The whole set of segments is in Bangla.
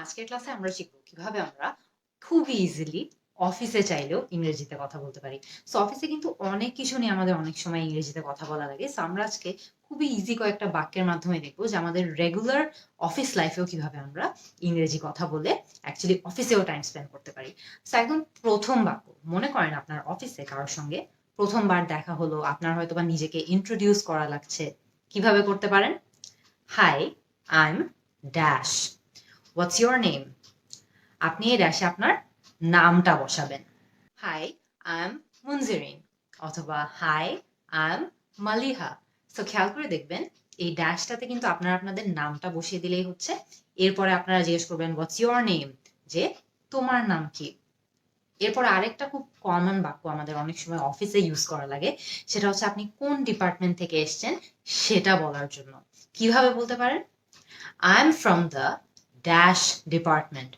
আজকের ক্লাসে আমরা শিখব কীভাবে আমরা খুব ইজিলি অফিসে চাইলেও ইংরেজিতে কথা বলতে পারি। সো অফিসে কিন্তু অনেক কিছু নিয়ে আমাদের অনেক সময় ইংরেজিতে কথা বলা লাগে। সো আমরা আজকে খুবই ইজি কয়েকটা বাক্যের মাধ্যমে দেখব যে আমাদের রেগুলার অফিস লাইফেও কীভাবে আমরা ইংরেজি কথা বলে অ্যাকচুয়ালি অফিসেও টাইম স্পেন্ড করতে পারি। সো একদম প্রথম বাক্য, মনে করেন আপনার অফিসে কারোর সঙ্গে প্রথমবার দেখা হলো, আপনার হয়তো বা নিজেকে ইন্ট্রোডিউস করা লাগছে। কীভাবে করতে পারেন? Hi I am dash what's your name আপনি এই ড্যাশে আপনার নামটা বসাবেন। হাই আই এম মুনজিরিন অথবা হাই আই এম মালিহা তো খেয়াল করে দেখবেন, এই ড্যাশটাতে কিন্তু আপনারা আপনাদের নামটা বসিয়ে দিলেই হচ্ছে। এরপরে আপনারা জিজ্ঞেস করবেন হোয়াটস ইউর নেম যে, তোমার নাম কি? এরপরে আরেকটা খুব কমন বাক্য আমাদের অনেক সময় অফিসে ইউজ করা লাগে, সেটা হচ্ছে আপনি কোন ডিপার্টমেন্ট থেকে এসেছেন সেটা বলার জন্য। কীভাবে বলতে পারেন? I am from the dash department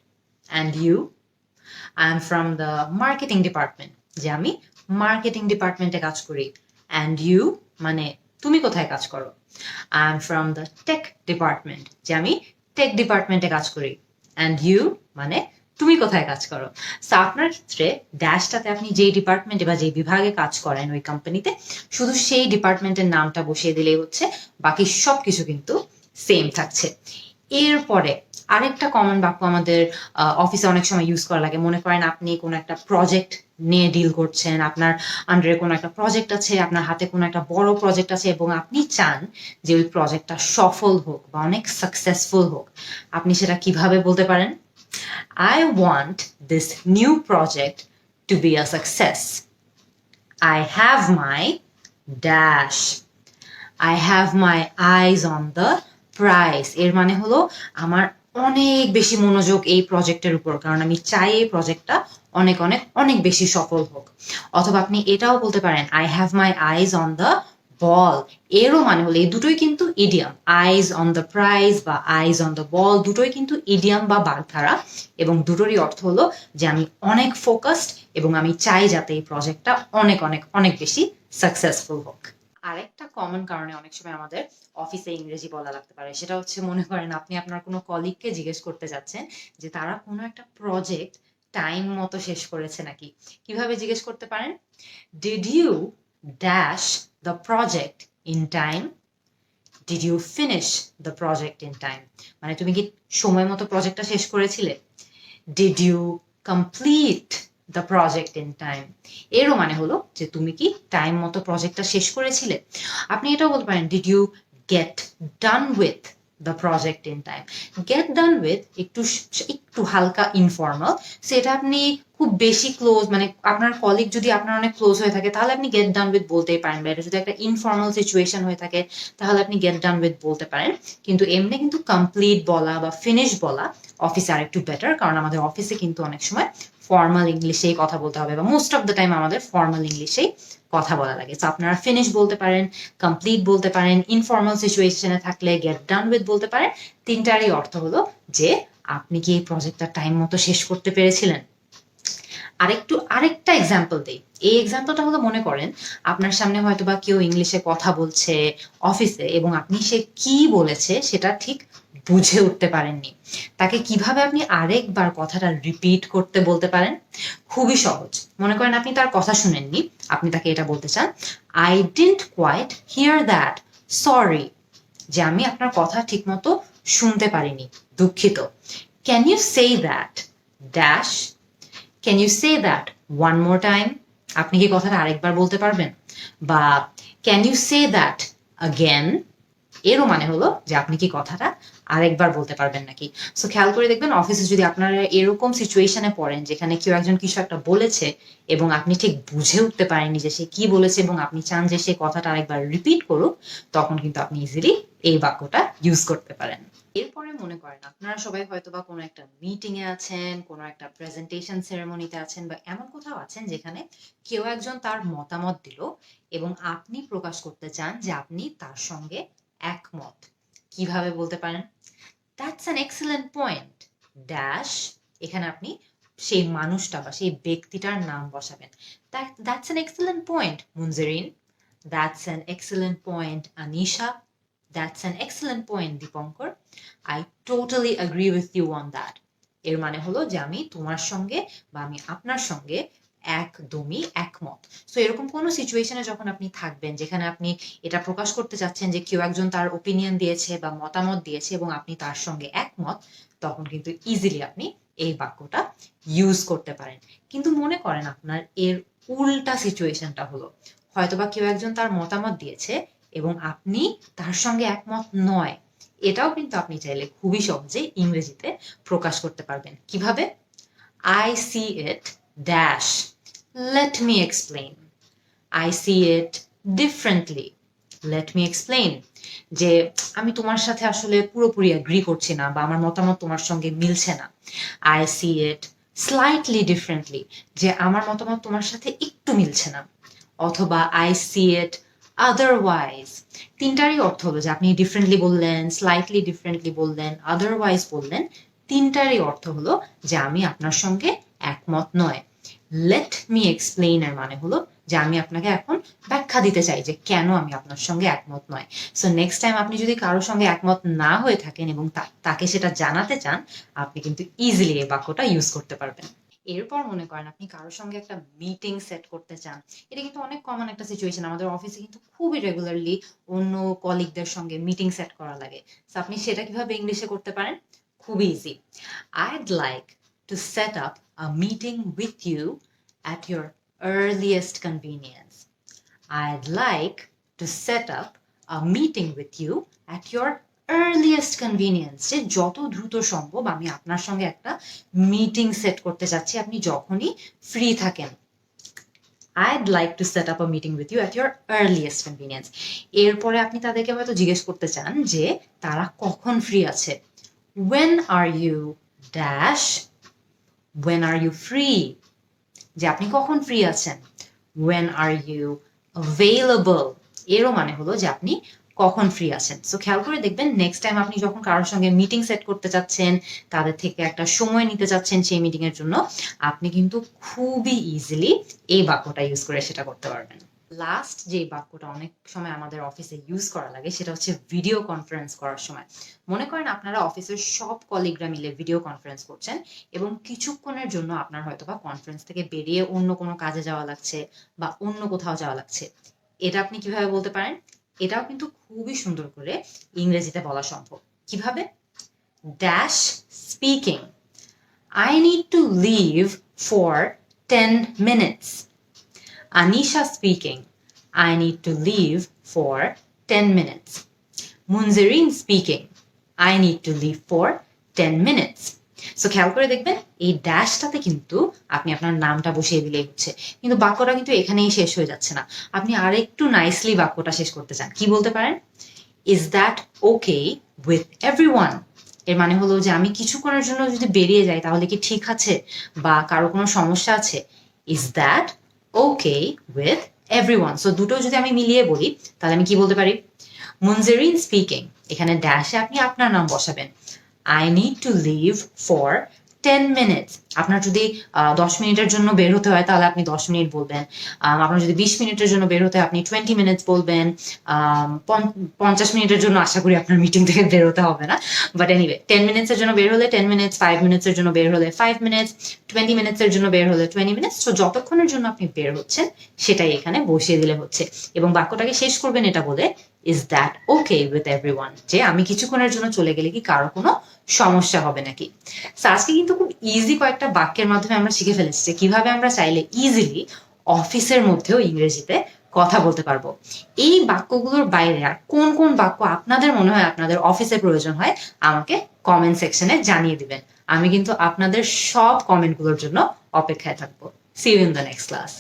and you I am from the marketing department যে আমি মার্কেটিং ডিপার্টমেন্টে কাজ করি। অ্যান্ড ইউ মানে তুমি কোথায় কাজ করো? I am from the tech department যে আমি টেক ডিপার্টমেন্টে কাজ করি। অ্যান্ড ইউ মানে তুমি কোথায় কাজ করো? সো আপনার ক্ষেত্রে ড্যাশটাতে আপনি যেই ডিপার্টমেন্টে বা যেই বিভাগে কাজ করেন ওই কোম্পানিতে শুধু সেই ডিপার্টমেন্টের নামটা বসিয়ে দিলেই হচ্ছে। বাকি সব কিছু কিন্তু সেম থাকছে। এরপরে আরেকটা কমন বাক্য আমাদের অফিসে অনেক সময় ইউজ করা লাগে। মনে করেন আপনি কোনো একটা প্রজেক্ট নিয়ে ডিল করছেন, আপনার আন্ডারে কোনো একটা প্রজেক্ট আছে, আপনার হাতে কোনো একটা বড় প্রজেক্ট আছে এবং আপনি চান যে ওই প্রজেক্টটা সফল হোক বা অনেক সাকসেসফুল হোক। আপনি সেটা কীভাবে বলতে পারেন? I want this new project to be a success I have my dash I have my eyes on the price এর মানে হলো, আমার অনেক বেশি মনোযোগ এই প্রজেক্টের উপর, কারণ আমি চাই এই প্রজেক্টটা অনেক অনেক অনেক বেশি সফল হোক। অথবা আপনি এটাও বলতে পারেন I have my eyes on the ball এরও মানে হলো, এই দুটোই কিন্তু idiom eyes on the prize বা আইজ অন দ্য বল দুটোই কিন্তু ইডিয়াম বা বাগধারা। এবং দুটোরই অর্থ হলো যে আমি অনেক ফোকাসড এবং আমি চাই যাতে এই প্রজেক্টটা অনেক অনেক অনেক বেশি সাকসেসফুল হোক। আরেকটা কমন কারণে অনেক সময় আমাদের অফিসে ইংরেজি বলা লাগতে পারে। সেটা হচ্ছে মনে করেন আপনি আপনার কোনো কলিগকে জিজ্ঞেস করতে যাচ্ছেন যে তারা কোনো একটা প্রজেক্ট টাইম মতো শেষ করেছে নাকি? কীভাবে জিজ্ঞেস করতে পারেন? Did you dash the project in time did you finish the project in time মানে তুমি কি সময় মতো প্রজেক্টটা শেষ করেছিলে? Did you complete the project in time এরও মানে হলো যে তুমি কি টাইম মতো প্রজেক্টটা শেষ করেছিলে? আপনি এটাও বলতে পারেন did you get done with the project in time get done with একটু একটু হালকা ইনফর্মাল সেটা আপনি খুব বেশি ক্লোজ মানে আপনার কলিগ যদি আপনার অনেক ক্লোজ হয়ে থাকে, তাহলে আপনি গেট ডান উইথ বলতেই পারেন। বা এটা যদি একটা ইনফর্মাল সিচুয়েশন হয়ে থাকে, তাহলে আপনি গেট ডান উইথ বলতে পারেন। কিন্তু এমনি কিন্তু কমপ্লিট বলা বা ফিনিশ বলা অফিসে আর একটু বেটার কারণ আমাদের অফিসে কিন্তু অনেক সময় ফর্মাল ইংলিশেই কথা বলতে হবে বা মোস্ট অফ দ্য টাইম আমাদের ফর্মাল ইংলিশেই কথা বলা লাগে তো আপনারা ফিনিশ বলতে পারেন কমপ্লিট বলতে পারেন ইনফর্মাল সিচুয়েশনে থাকলে গেট ডান উইথ বলতে পারেন। তিনটারই অর্থ হলো যে, আপনি কি এই প্রজেক্টটা টাইম মতো শেষ করতে পেরেছিলেন? আরেকটু, আরেকটা এক্সাম্পল দিই। এই এক্সাম্পলটা হলো মনে করেন, আপনার সামনে হয়তো বা কেউ ইংলিশে কথা বলছে অফিসে এবং আপনি সে কি বলেছে সেটা ঠিক বুঝে উঠতে পারেননি। তাকে কীভাবে আপনি আরেকবার কথাটা রিপিট করতে বলতে পারেন? খুবই সহজ। মনে করেন আপনি তার কথা শুনেননি, আপনি তাকে এটা বলতে চান I didn't quite hear that sorry যে আমি আপনার কথা ঠিকমতো শুনতে পারিনি, দুঃখিত। Can you say that dash can you say that one more time আপনি কি কথাটা আরেকবার বলতে পারবেন? বা can you say that again এরও মানে হলো যে আপনি কি কথাটা আরেকবার বলতে পারবেন নাকি? সো খেয়াল করে দেখবেন অফিসে যদি আপনারা এরকম সিচুয়েশনে পড়েন, যেখানে কেউ একজন কিছু একটা বলেছে এবং আপনি ঠিক বুঝে উঠতে পারেননি যে সে কি বলেছে এবং আপনি চান যে সে কথাটা আরেকবার রিপিট করুক, তখন কিন্তু আপনি ইজিলি এই বাক্যটা ইউজ করতে পারেন। এরপরে মনে করেন, আপনারা সবাই হয়তো বা কোনো একটা মিটিং এ আছেন, কোনো একটা প্রেজেন্টেশন সেরেমনিতে আছেন বা এমন কোথাও আছেন যেখানে কেউ একজন তার মতামত দিল এবং আপনি প্রকাশ করতে চান যে আপনি তার সঙ্গে একমত। কীভাবে বলতে পারেন? That's an excellent point dash এখানে আপনি সেই মানুষটা বা সেই ব্যক্তিটার নাম বসাবেন। That's an excellent point Munjerin that's an excellent point Anisha that's an excellent point Dipankar I totally agree with you on that. এর মানে হলো যে আমি তোমার সঙ্গে বা আমি আপনার সঙ্গে একদমই একমত। সো এরকম কোনো সিচুয়েশনে যখন আপনি থাকবেন, যেখানে আপনি এটা প্রকাশ করতে চাচ্ছেন যে কেউ একজন তার ওপিনিয়ন দিয়েছে বা মতামত দিয়েছে এবং আপনি তার সঙ্গে একমত, তখন কিন্তু ইজিলি আপনি এই বাক্যটা ইউজ করতে পারেন। কিন্তু মনে করেন আপনার এর উল্টা সিচুয়েশনটা হলো, হয়তোবা কেউ একজন তার মতামত দিয়েছে এবং আপনি তার সঙ্গে একমত নয়, এটাও কিন্তু আপনি চাইলে খুবই সহজে ইংরেজিতে প্রকাশ করতে পারবেন। কীভাবে? I see it dash let me explain I see it differently let me explain যে আমি তোমার সাথে আসলে পুরোপুরি অ্যাগ্রি করছি না বা আমার মতামত তোমার সঙ্গে মিলছে না। I see it slightly differently যে আমার মতামত তোমার সাথে একটু মিলছে না। অথবা আই সি ইট আদারওয়াইজ তিনটারই অর্থ হলো যে আপনি ডিফারেন্টলি বললেন স্লাইটলি ডিফারেন্টলি বললেন আদারওয়াইজ বললেন। তিনটারই অর্থ হলো যে আমি আপনার সঙ্গে একমত নয়। লেট মি এক্সপ্লেইন এর মানে হলো যে আমি আপনাকে এখন ব্যাখ্যা দিতে চাই যে কেন আমি আপনার সঙ্গে একমত নয়। সো নেক্সট টাইম আপনি যদি কারোর সঙ্গে একমত না হয়ে থাকেন এবং তাকে সেটা জানাতে চান, আপনি কিন্তু ইজিলি এই বাক্যটা ইউজ করতে পারবেন। এরপর মনে করেন আপনি কারোর সঙ্গে একটা মিটিং সেট করতে চান। এটা কিন্তু অনেক কমন একটা সিচুয়েশন আমাদের অফিসে কিন্তু খুবই রেগুলারলি অন্য কলিগদের সঙ্গে মিটিং সেট করা লাগে। তো আপনি সেটা কীভাবে ইংলিশে করতে পারেন? খুবই easy I'd like to set up a meeting with you at your earliest convenience. I'd like to set up a meeting with you at your earliest convenience যে যত দ্রুত সম্ভব আমি আপনার সঙ্গে একটা মিটিং সেট করতে চাচ্ছি আপনি যখনই ফ্রি থাকেন I'd like to set up a meeting with you at your earliest convenience. এরপরে আপনি তাদেরকে হয়তো জিজ্ঞেস করতে চান যে তারা কখন ফ্রি আছে When are you dash When are you free? যে আপনি কখন ফ্রি আছেন? When are you available? এরও মানে হলো যে আপনি কখন ফ্রি আছেন? সো খেয়াল করে দেখবেন নেক্সট টাইম আপনি যখন কারোর সঙ্গে মিটিং সেট করতে চাচ্ছেন তাদের থেকে একটা সময় নিতে চাচ্ছেন সেই মিটিং এর জন্য, আপনি কিন্তু খুবই ইজিলি এই বাক্যটা ইউজ করে সেটা করতে পারবেন। লাস্ট যে বাক্যটা অনেক সময় আমাদের অফিসে ইউজ করা লাগে, সেটা হচ্ছে ভিডিও কনফারেন্স করার সময়। মনে করেন আপনারা অফিসের সব কলিগরা মিলে ভিডিও কনফারেন্স করছেন এবং কিছুক্ষণের জন্য আপনার হয়তো বা কনফারেন্স থেকে বেরিয়ে অন্য কোনো কাজে যাওয়া লাগছে বা অন্য কোথাও যাওয়া লাগছে। এটা আপনি কীভাবে বলতে পারেন? এটাও কিন্তু খুবই সুন্দর করে ইংরেজিতে বলা সম্ভব। কীভাবে? Dash speaking I need to leave for ten minutes Anisha speaking I need to leave for ten minutes Munjerin speaking I need to leave for ten minutes so খেয়াল করে দেখবেন, এই ড্যাশটাতে কিন্তু আপনি আপনার নামটা বসিয়ে দিলেই হচ্ছে। কিন্তু বাক্যটা কিন্তু এখানেই শেষ হয়ে যাচ্ছে না। আপনি আরেকটু নাইসলি বাক্যটা শেষ করতে চান। কি বলতে পারেন? Is that okay with every এর মানে হলো যে আমি কিছুক্ষণের জন্য যদি বেরিয়ে যাই, তাহলে কি ঠিক আছে? বা কারও কোনো সমস্যা আছে? Is that okay with everyone so দুটো যদি আমি মিলিয়ে বলি, তাহলে আমি কি বলতে পারি? মুনজেরিন স্পিকিং এখানে ড্যাশে আপনি আপনার নাম বসাবেন। I need to leave for ten minutes আপনার যদি দশ মিনিটের জন্য বের হতে হয়, তাহলে আপনি দশ মিনিট বলবেন। আপনার যদি বিশ মিনিটের জন্য বের হতে আপনি টোয়েন্টি মিনিটস বলবেন। পঞ্চাশ মিনিটের জন্য আশা করি আপনার মিটিং থেকে বের হতে হবে না। বাট এনিওয়ে টেন মিনিটসের জন্য বের হলে টেন মিনিটস ফাইভ মিনিটসের জন্য বের হলে ফাইভ মিনিটস টোয়েন্টি মিনিটসের জন্য বের হলে টোয়েন্টি মিনিটস তো যতক্ষণের জন্য আপনি বের হচ্ছেন, সেটাই এখানে বসিয়ে দিলে হচ্ছে। এবং বাক্যটাকে শেষ করবেন এটা বলে is that okay with every যে আমি কিছুক্ষণের জন্য চলে গেলে কি কারও কোনো সমস্যা হবে নাকি? আজকে কিন্তু খুব ইজি কয়েকটা বাক্যের মাধ্যমে আমরা শিখে ফেলেছি যে কীভাবে আমরা চাইলে ইজিলি অফিসের মধ্যেও ইংরেজিতে কথা বলতে পারব। এই বাক্যগুলোর বাইরে আর কোন কোন বাক্য আপনাদের মনে হয় আপনাদের অফিসে প্রয়োজন হয়, আমাকে কমেন্ট সেকশনে জানিয়ে দিবেন। আমি কিন্তু আপনাদের সব কমেন্টগুলোর জন্য অপেক্ষায় থাকব। See in the next class